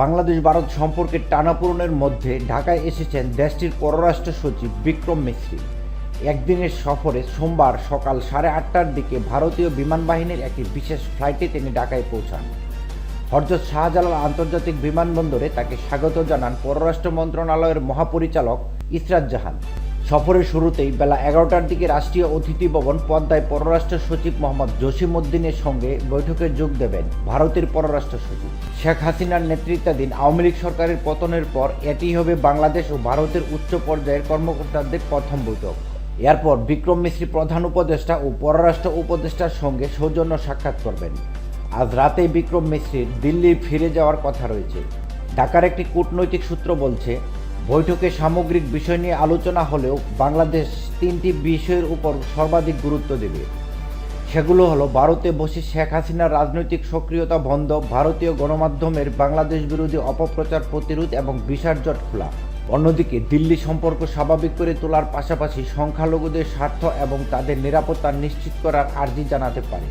বাংলাদেশ ভারত সম্পর্কের টানাপূরণের মধ্যে ঢাকায় এসেছেন দেশটির পররাষ্ট্র সচিব বিক্রম মিশ্রি একদিনের সফরে সোমবার সকাল সাড়ে আটটার দিকে ভারতীয় বিমান বাহিনীর একটি বিশেষ ফ্লাইটে তিনি ঢাকায় পৌঁছান। হরজত শাহজালাল আন্তর্জাতিক বিমানবন্দরে তাকে স্বাগত জানান পররাষ্ট্র মন্ত্রণালয়ের মহাপরিচালক ইসরাত জাহান। সফরের শুরুতেই বেলা এগারোটার দিকে রাষ্ট্রীয় অতিথি ভবন পদ্মায় পররাষ্ট্র সচিব মোহাম্মদ জসিমউদ্দিনের সঙ্গে বৈঠকে যোগ দেবেন ভারতের পররাষ্ট্র সচিব। শেখ হাসিনার নেতৃত্বাধীন আওয়ামী লীগ সরকারের পতনের পর এটি হবে বাংলাদেশ ও ভারতের উচ্চ পর্যায়ের কর্মকর্তাদের প্রথম বৈঠক। এরপর বিক্রম মিশ্রী প্রধান উপদেষ্টা ও পররাষ্ট্র উপদেষ্টার সঙ্গে সৌজন্য সাক্ষাৎ করবেন। আজ রাতে বিক্রম মিশ্রির দিল্লি ফিরে যাওয়ার কথা রয়েছে। ঢাকার একটি কূটনৈতিক সূত্র বলছে বৈঠকে সামগ্রিক বিষয় নিয়ে আলোচনা হলেও বাংলাদেশ তিনটি বিষয়ের উপর সর্বাধিক গুরুত্ব দেবে। সেগুলো হলো, ভারতে বসে শেখ হাসিনার রাজনৈতিক সক্রিয়তা বন্ধ, ভারতীয় গণমাধ্যমের বাংলাদেশ বিরোধী অপপ্রচার প্রতিরোধ এবং বিশার জট খোলা। অন্যদিকে, দিল্লি সম্পর্ক স্বাভাবিক করে তোলার পাশাপাশি সংখ্যালঘুদের স্বার্থ এবং তাদের নিরাপত্তা নিশ্চিত করার আর্জি জানাতে পারে।